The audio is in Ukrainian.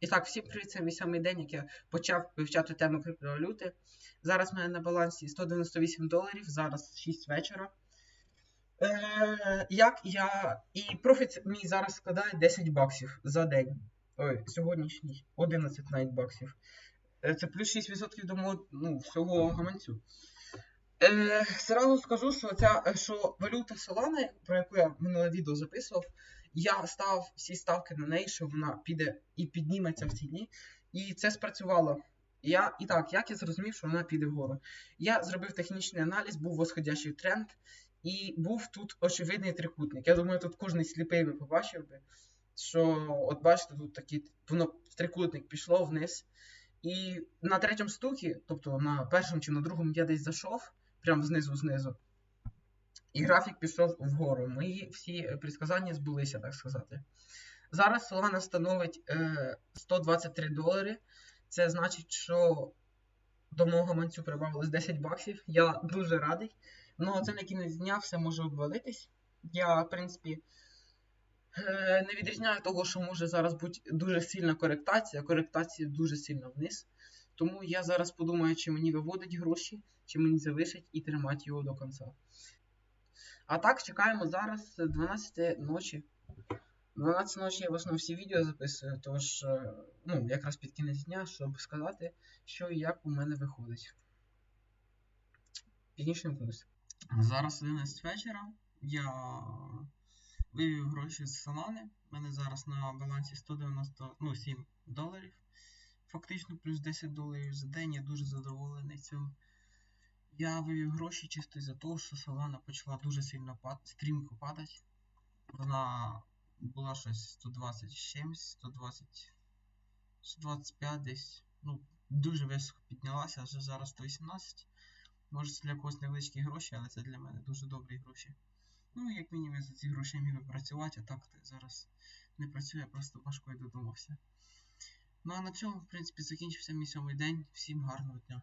І так, всім привіт, це мій сьомий день, як я почав вивчати тему криптовалюти. Зараз в мене на балансі 198 доларів, зараз 6 вечора. Е, як я. І профіт мій зараз складає 10 баксів за день. Ой, сьогоднішній 11 навіть баксів. Е, це плюс 6% до мого ну, всього гаманцю. Е, Зразу скажу, що ця що валюта Solana, про яку я минуле відео записував, я став всі ставки на неї, що вона піде і підніметься в ціні. І це спрацювало. Я, І так, як я зрозумів, що вона піде вгору. Я зробив технічний аналіз, був восходящий тренд, і був тут очевидний трикутник. Я думаю, тут кожен сліпий би побачив би, що, от бачите, тут такий воно трикутник пішло вниз. І на третьому стукі, тобто на першому чи на другому, я десь зайшов, прямо знизу-знизу. І графік пішов вгору. Мої всі предсказання збулися, так сказати. Зараз Solana становить е, 123 долари. Це значить, що до мого гаманцю прибавилось 10 баксів. Я дуже радий. Ну, це на кінець дня все може обвалитись. Я, в принципі, е, не відрізняю того, що може зараз бути дуже сильна коректація. Коректація дуже сильно вниз. Тому я зараз подумаю, чи мені виводить гроші, чи мені залишить і тримати його до кінця. А так, чекаємо зараз 12 ночі. 12 ночі я в основному всі відео записую, тож, е, ну, якраз під кінець дня, щоб сказати, що і як у мене виходить. Пізніше плюс. Зараз 11 вечора. Я вивів гроші з Solana. У мене зараз на балансі 197 доларів. Фактично плюс 10 доларів за день. Я дуже задоволений цим. Я вивів гроші чисто із-за того, що Solana почала дуже сильно пад... стрімко падати. Вона була щось 120 чимось, 120, 125 десь. Ну, дуже високо піднялася, вже зараз 118. Може це для когось невеличкі гроші, але це для мене дуже добрі гроші. Ну, як мінімум за ці гроші міг би працювати, а так зараз не працюю, я просто важко і додумався. Ну а на цьому, в принципі, закінчився мій сьомий день. Всім гарного дня.